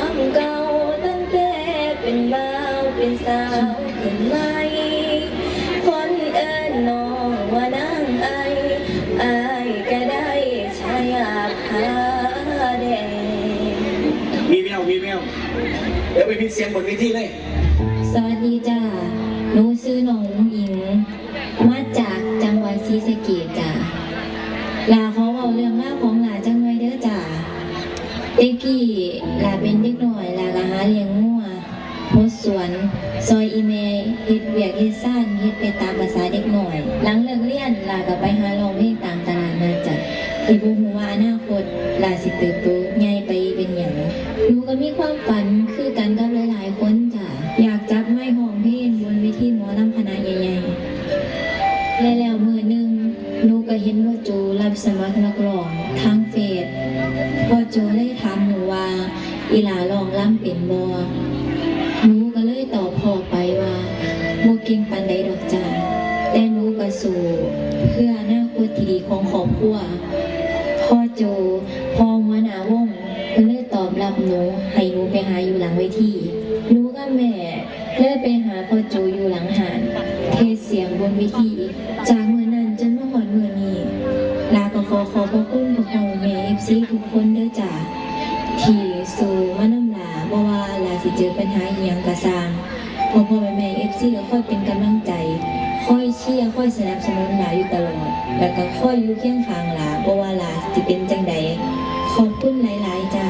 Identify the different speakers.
Speaker 1: ความเก่าตั้งแต่เป็นบ่าวเป็นสาวขึ้นไหมคนเอิ้นน้องว่านางไออายก็ได้ชายาพาแดง
Speaker 2: มีแววมีแววเดี๋ยวไปพิมพ์เสียงบนเวทีเลย
Speaker 1: สวัสดีจ้าหนูซื้อน้องอุ๋งอิง มาจากจังหวัดศรีสะเกษจ้าลาขอเว้าเรื่องราวของหลาจังไว้เด้อจ้า เด็กกี้ลาเป็นเด็กหน่อยลากะหาเลี้ยงงัวโพดสวน ซอยอีเมเฮ็ดเวียกเฮ็ดซ่านเฮ็ดไปตามภาษาเด็กหน่อย หลังเลิกเรียนลาก็ไปหาลองเพลงตามตลาดนัดจ้ะที่บ่ฮู้ว่าอนาคตลาสิเติบโตใหญ่ไปเป็นหยังหนูก็มีความฝันคือกันกับหลายๆคนจ้ะอยากจะ อีหลาลองล่ำเป็นบ่หนูก็เลยตอบพ่อไปว่าบ่เก่งปานใดดอกจ้ะแต่หนูก็สู้เพื่ออนาคตที่ดีของครอบครัวพ่อโจพ่อหัวหน้าวงเพิ่นเลยตอบรับหนูให้หนูไปหาอยู่หลังเวทีหนูกับแม่เลยไปหาพ่อโจอยู่หลังหานเทศเสียงบนเวทีจากเมื่อนั้นจนมาหอดเมื่อนี้ลาก็ขอขอบพระคุณพ่อพ่อแม่เอฟซีทุกคนเด้อจ้า เจอปัญหาอีหยังกระซางพ่อพ่อแม่แม่เอฟซีก็ค่อยเป็นกำลังใจ ค่อยเชียร์คอยสนับสนุนหลาอยู่ตลอด แล้วก็ค่อยอยู่เคียงข้างหลาบ่ว่าหลาสิเป็นจังใดขอบคุณหลาย ๆ จ้า